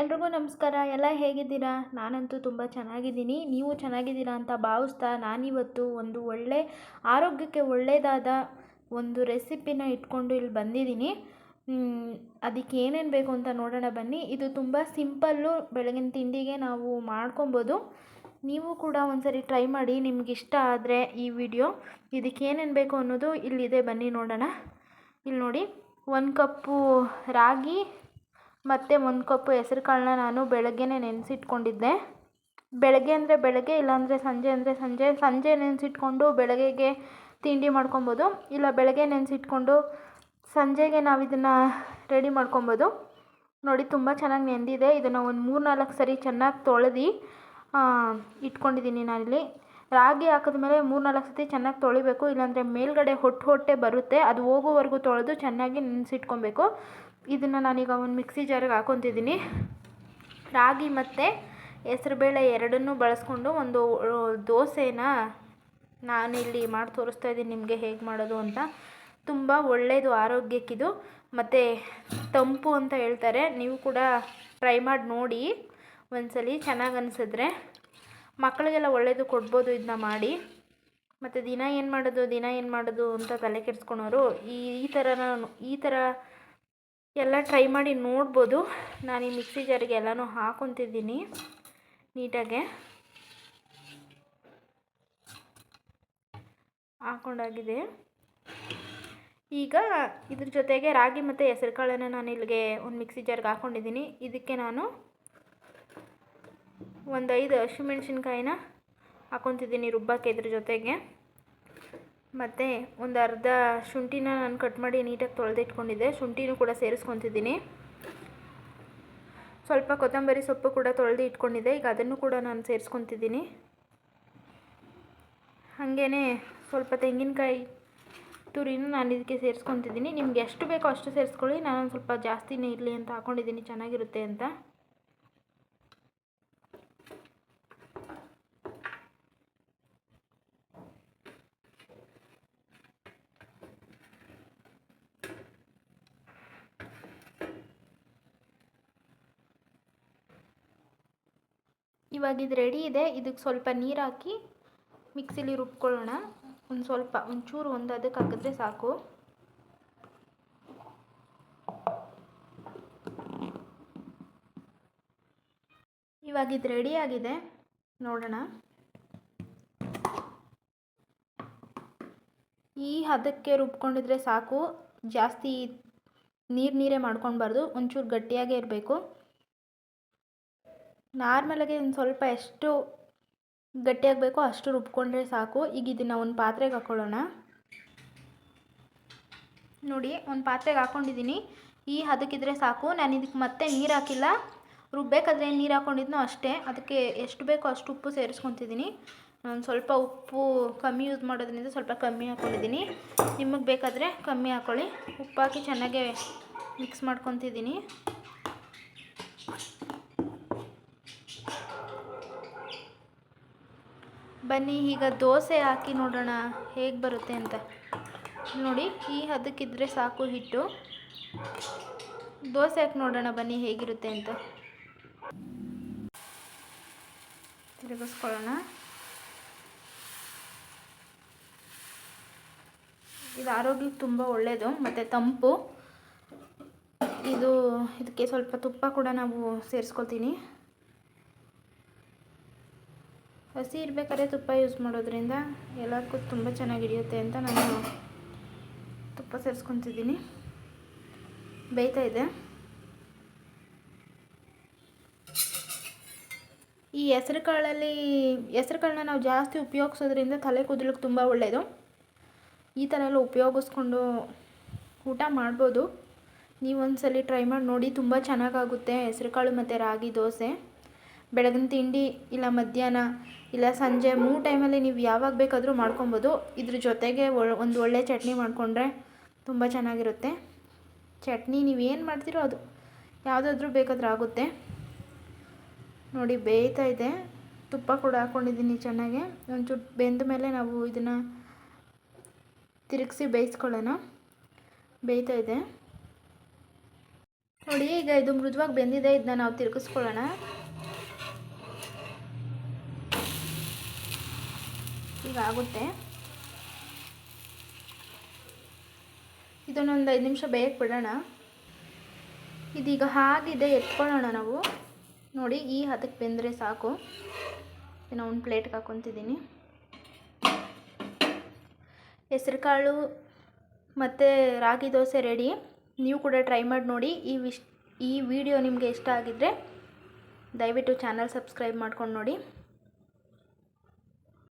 ಎಲ್ರಿಗೂ ನಮಸ್ಕಾರ. ಎಲ್ಲ ಹೇಗಿದ್ದೀರಾ? ನಾನಂತೂ ತುಂಬ ಚೆನ್ನಾಗಿದ್ದೀನಿ. ನೀವು ಚೆನ್ನಾಗಿದ್ದೀರಾ ಅಂತ ಭಾವಿಸ್ತಾ ನಾನಿವತ್ತು ಒಂದು ಒಳ್ಳೆ, ಆರೋಗ್ಯಕ್ಕೆ ಒಳ್ಳೆಯದಾದ ಒಂದು ರೆಸಿಪಿನ ಇಟ್ಕೊಂಡು ಇಲ್ಲಿ ಬಂದಿದ್ದೀನಿ. ಅದಕ್ಕೆ ಏನೇನು ಬೇಕು ಅಂತ ನೋಡೋಣ ಬನ್ನಿ. ಇದು ತುಂಬ ಸಿಂಪಲ್ಲು, ಬೆಳಗಿನ ತಿಂಡಿಗೆ ನಾವು ಮಾಡ್ಕೊಬೋದು. ನೀವು ಕೂಡ ಒಂದ್ಸರಿ ಟ್ರೈ ಮಾಡಿ ನಿಮ್ಗೆ ಇಷ್ಟ ಆದರೆ ಈ ವಿಡಿಯೋ. ಇದಕ್ಕೆ ಏನೇನು ಬೇಕು ಅನ್ನೋದು ಇಲ್ಲಿದೆ, ಬನ್ನಿ ನೋಡೋಣ. ಇಲ್ಲಿ ನೋಡಿ, ಒಂದು ಕಪ್ಪು ರಾಗಿ ಮತ್ತು ಒಂದು ಕಪ್ಪು ಹೆಸ್ರು ಕಾಳನ್ನ ನಾನು ಬೆಳಗ್ಗೆನೇ ನೆನೆಸಿಟ್ಕೊಂಡಿದ್ದೆ. ಬೆಳಗ್ಗೆ ಅಂದರೆ ಬೆಳಗ್ಗೆ ಇಲ್ಲಾಂದರೆ ಸಂಜೆ ಅಂದರೆ ಸಂಜೆ. ಸಂಜೆ ನೆನೆಸಿಟ್ಕೊಂಡು ಬೆಳಗ್ಗೆಗೆ ತಿಂಡಿ ಮಾಡ್ಕೊಬೋದು. ಇಲ್ಲ ಬೆಳಗ್ಗೆ ನೆನೆಸಿಟ್ಕೊಂಡು ಸಂಜೆಗೆ ನಾವು ಇದನ್ನು ರೆಡಿ ಮಾಡ್ಕೊಬೋದು. ನೋಡಿ ತುಂಬ ಚೆನ್ನಾಗಿ ನೆಂದಿದೆ. ಇದನ್ನು ಒಂದು ಮೂರು ನಾಲ್ಕು ಸರಿ ಚೆನ್ನಾಗಿ ತೊಳೆದು ಇಟ್ಕೊಂಡಿದ್ದೀನಿ ನಾನಿಲ್ಲಿ. ರಾಗಿ ಹಾಕಿದ್ಮೇಲೆ ಮೂರು ನಾಲ್ಕು ಸತಿ ಚೆನ್ನಾಗಿ ತೊಳಿಬೇಕು. ಇಲ್ಲಾಂದರೆ ಮೇಲ್ಗಡೆ ಹೊಟ್ಟೆ ಹೊಟ್ಟೆ ಬರುತ್ತೆ. ಅದು ಹೋಗೋವರೆಗೂ ತೊಳೆದು ಚೆನ್ನಾಗಿ ನೆನೆಸಿಟ್ಕೊಬೇಕು. ಇದನ್ನು ನಾನೀಗ ಒಂದು ಮಿಕ್ಸಿ ಜಾರಿಗೆ ಹಾಕೊತಿದ್ದೀನಿ. ರಾಗಿ ಮತ್ತು ಹೆಸರುಬೇಳೆ ಎರಡನ್ನೂ ಬಳಸ್ಕೊಂಡು ಒಂದು ದೋಸೆನ ನಾನಿಲ್ಲಿ ಮಾಡಿ ತೋರಿಸ್ತಾ ಇದ್ದೀನಿ ನಿಮಗೆ ಹೇಗೆ ಮಾಡೋದು ಅಂತ. ತುಂಬ ಒಳ್ಳೆಯದು ಆರೋಗ್ಯಕ್ಕಿದು. ಮತ್ತು ತಂಪು ಅಂತ ಹೇಳ್ತಾರೆ. ನೀವು ಕೂಡ ಟ್ರೈ ಮಾಡಿ ನೋಡಿ. ಒಂದ್ಸಲಿ ಚೆನ್ನಾಗಿ ಅನಿಸಿದ್ರೆ. ಮಕ್ಕಳಿಗೆಲ್ಲ ಒಳ್ಳೆಯದು ಕೊಡ್ಬೋದು ಇದನ್ನ ಮಾಡಿ. ಮತ್ತು ದಿನ ಏನು ಮಾಡೋದು, ದಿನ ಏನು ಮಾಡೋದು ಅಂತ ತಲೆ ಕೆಡಿಸ್ಕೊಳೋರು ಈ ಈ ಥರ ಈ ಥರ ಎಲ್ಲ ಟ್ರೈ ಮಾಡಿ ನೋಡ್ಬೋದು. ನಾನು ಈ ಮಿಕ್ಸಿ ಜಾರಿಗೆ ಎಲ್ಲನೂ ಹಾಕೊತಿದ್ದೀನಿ ನೀಟಾಗೆ. ಹಾಕೊಂಡಾಗಿದೆ. ಈಗ ಇದ್ರ ಜೊತೆಗೆ ರಾಗಿ ಮತ್ತು ಹೆಸರು ಕಾಳನ್ನು ನಾನು ಇಲ್ಲಿಗೆ ಒಂದು ಮಿಕ್ಸಿ ಜಾರ್ಗೆ ಹಾಕೊಂಡಿದ್ದೀನಿ. ಇದಕ್ಕೆ ನಾನು ಒಂದು ಐದು ಹಸಿಮೆಣ್ಸಿನ್ಕಾಯಿನ ಹಾಕೊತಿದ್ದೀನಿ ರುಬ್ಬಕ್ಕೆ ಇದ್ರ ಜೊತೆಗೆ. ಮತ್ತು ಒಂದು ಅರ್ಧ ಶುಂಠಿನ ನಾನು ಕಟ್ ಮಾಡಿ ನೀಟಾಗಿ ತೊಳೆದಿಟ್ಕೊಂಡಿದ್ದೆ. ಶುಂಠಿನೂ ಕೂಡ ಸೇರಿಸ್ಕೊತಿದ್ದೀನಿ. ಸ್ವಲ್ಪ ಕೊತ್ತಂಬರಿ ಸೊಪ್ಪು ಕೂಡ ತೊಳೆದು ಇಟ್ಕೊಂಡಿದ್ದೆ. ಈಗ ಅದನ್ನು ಕೂಡ ನಾನು ಸೇರಿಸ್ಕೊತಿದ್ದೀನಿ. ಹಾಗೇ ಸ್ವಲ್ಪ ತೆಂಗಿನಕಾಯಿ ತುರಿನೂ ನಾನು ಇದಕ್ಕೆ ಸೇರಿಸ್ಕೊತಿದ್ದೀನಿ. ನಿಮ್ಗೆ ಎಷ್ಟು ಬೇಕೋ ಅಷ್ಟು ಸೇರಿಸ್ಕೊಳ್ಳಿ. ನಾನೊಂದು ಸ್ವಲ್ಪ ಜಾಸ್ತಿನೇ ಇರಲಿ ಅಂತ ಹಾಕ್ಕೊಂಡಿದ್ದೀನಿ ಚೆನ್ನಾಗಿರುತ್ತೆ ಅಂತ. ಇವಾಗ ಇದು ರೆಡಿ ಇದೆ. ಇದಕ್ಕೆ ಸ್ವಲ್ಪ ನೀರು ಹಾಕಿ ಮಿಕ್ಸಿಲಿ ರುಬ್ಕೊಳ್ಳೋಣ. ಒಂದು ಸ್ವಲ್ಪ, ಒಂಚೂರು ಒಂದು ಅದಕ್ಕೆ ಹಾಕಿದ್ರೆ ಸಾಕು. ಇವಾಗ ಇದು ರೆಡಿ ಆಗಿದೆ. ನೋಡೋಣ. ಈ ಹದಕ್ಕೆ ರುಬ್ಕೊಂಡಿದ್ರೆ ಸಾಕು. ಜಾಸ್ತಿ ನೀರು, ನೀರೇ ಮಾಡ್ಕೊಳ್ಬಾರ್ದು. ಒಂಚೂರು ಗಟ್ಟಿಯಾಗೇ ಇರಬೇಕು. ನಾರ್ಮಲಾಗಿ ಒಂದು ಸ್ವಲ್ಪ ಎಷ್ಟು ಗಟ್ಟಿಯಾಗಬೇಕೋ ಅಷ್ಟು ರುಬ್ಕೊಂಡ್ರೆ ಸಾಕು. ಈಗ ಇದನ್ನು ಒಂದು ಪಾತ್ರೆಗೆ ಹಾಕ್ಕೊಳ್ಳೋಣ ನೋಡಿ, ಒಂದು ಪಾತ್ರೆಗೆ ಹಾಕ್ಕೊಂಡಿದ್ದೀನಿ ಈ ಹದಕ್ಕಿದ್ರೆ ಸಾಕು. ನಾನು ಇದಕ್ಕೆ ಮತ್ತೆ ನೀರು ಹಾಕಿಲ್ಲ. ರುಬ್ಬೇಕಾದ್ರೆ ನೀರು ಹಾಕ್ಕೊಂಡಿದ್ನೋ ಅಷ್ಟೇ. ಅದಕ್ಕೆ ಎಷ್ಟು ಬೇಕೋ ಅಷ್ಟು ಉಪ್ಪು ಸೇರಿಸ್ಕೊತಿದ್ದೀನಿ. ನಾನು ಸ್ವಲ್ಪ ಉಪ್ಪು ಕಮ್ಮಿ ಯೂಸ್ ಮಾಡೋದ್ರಿಂದ ಸ್ವಲ್ಪ ಕಮ್ಮಿ ಹಾಕ್ಕೊಂಡಿದ್ದೀನಿ ನಿಮಗೆ ಬೇಕಾದರೆ ಕಮ್ಮಿ ಹಾಕ್ಕೊಳ್ಳಿ ಉಪ್ಪು ಹಾಕಿ ಚೆನ್ನಾಗೆ ಮಿಕ್ಸ್ ಮಾಡ್ಕೊತಿದ್ದೀನಿ. ಬನ್ನಿ, ಈಗ ದೋಸೆ ಹಾಕಿ ನೋಡೋಣ ಹೇಗೆ ಬರುತ್ತೆ ಅಂತ. ನೋಡಿ ಈ ಅದಕ್ಕಿದ್ರೆ ಸಾಕು ಹಿಟ್ಟು. ದೋಸೆ ಹಾಕಿ ನೋಡೋಣ ಬನ್ನಿ ಹೇಗಿರುತ್ತೆ ಅಂತ. ತಿರುಗಿಸ್ಕೊಳ್ಳೋಣ. ಇದು ಆರೋಗ್ಯಕ್ಕೆ ತುಂಬ ಒಳ್ಳೆಯದು ಮತ್ತು ತಂಪು. ಇದು, ಇದಕ್ಕೆ ಸ್ವಲ್ಪ ತುಪ್ಪ ಕೂಡ ನಾವು ಸೇರಿಸ್ಕೊತೀನಿ ಹಸಿ ಇರಬೇಕಾದ್ರೆ ತುಪ್ಪ ಯೂಸ್ ಮಾಡೋದ್ರಿಂದ ಎಲ್ಲದಕ್ಕೂ ತುಂಬ ಚೆನ್ನಾಗಿ ಹಿಡಿಯುತ್ತೆ ಅಂತ ನಾನು ತುಪ್ಪ ಸೇರಿಸ್ಕೊತಿದ್ದೀನಿ. ಬೇಯ್ತಾ ಇದೆ. ಈ ಹೆಸರು ಕಾಳಲ್ಲಿ, ಹೆಸರು ಕಾಳನ್ನ ನಾವು ಜಾಸ್ತಿ ಉಪಯೋಗಿಸೋದ್ರಿಂದ ತಲೆ ಕೂದಲಿಗೆ ತುಂಬ ಒಳ್ಳೆಯದು ಈ ಥರ ಎಲ್ಲ ಉಪಯೋಗಿಸ್ಕೊಂಡು ಊಟ ಮಾಡ್ಬೋದು. ನೀವು ಸಲ ಟ್ರೈ ಮಾಡಿ ನೋಡಿ, ತುಂಬ ಚೆನ್ನಾಗಾಗುತ್ತೆ ಹೆಸರು ಕಾಳು ಮತ್ತು ರಾಗಿ ದೋಸೆ. ಬೆಳಗಿನ ತಿಂಡಿ ಇಲ್ಲ ಮಧ್ಯಾಹ್ನ ಇಲ್ಲ ಸಂಜೆ ಮೂರು ಟೈಮಲ್ಲಿ ನೀವು ಯಾವಾಗ ಬೇಕಾದರೂ ಮಾಡ್ಕೊಬೋದು. ಇದ್ರ ಜೊತೆಗೆ ಒಂದು ಒಳ್ಳೆ ಚಟ್ನಿ ಮಾಡಿಕೊಂಡ್ರೆ ತುಂಬ ಚೆನ್ನಾಗಿರುತ್ತೆ. ಚಟ್ನಿ ನೀವು ಏನು ಮಾಡ್ತೀರೋ ಅದು. ಯಾವುದಾದ್ರೂ ಬೇಕಾದ್ರೆ ಆಗುತ್ತೆ. ನೋಡಿ ಬೇಯ್ತಾ ಇದೆ. ತುಪ್ಪ ಕೂಡ ಹಾಕ್ಕೊಂಡಿದ್ದೀನಿ ಚೆನ್ನಾಗೆ. ಒಂಚೂರು ಬೆಂದ ಮೇಲೆ ನಾವು ಇದನ್ನು ತಿರುಗಿಸಿ ಬೇಯಿಸ್ಕೊಳ್ಳೋಣ. ಬೇಯ್ತಾ ಇದೆ. ನೋಡಿ ಈಗ ಇದು ಮೃದುವಾಗಿ ಬೆಂದಿದೆ ಇದನ್ನ ನಾವು ತಿರುಗಿಸ್ಕೊಳ್ಳೋಣ. ಈಗ ಆಗುತ್ತೆ. ಇದನ್ನೊಂದು ಐದು ನಿಮಿಷ ಬೇಯಕ್ಕೆ ಬಿಡೋಣ. ಇದೀಗ ಹಾಗಿದೆ ಎತ್ಕೊಳ್ಳೋಣ ನಾವು. ನೋಡಿ, ಈ ಹದಕ್ಕೆ ಬೆಂದರೆ ಸಾಕು. ಇದನ್ನು ಒಂದು ಪ್ಲೇಟ್ಗೆ ಹಾಕ್ಕೊತಿದ್ದೀನಿ ಹೆಸರುಕಾಳು ಮತ್ತು ರಾಗಿ ದೋಸೆ ರೆಡಿ. ನೀವು ಕೂಡ ಟ್ರೈ ಮಾಡಿ ನೋಡಿ. ಈ ವಿಶ್ ಈ ವಿಡಿಯೋ ನಿಮಗೆ ಇಷ್ಟ ಆಗಿದ್ದರೆ ದಯವಿಟ್ಟು ಚಾನಲ್ ಸಬ್ಸ್ಕ್ರೈಬ್ ಮಾಡ್ಕೊಂಡು ನೋಡಿ.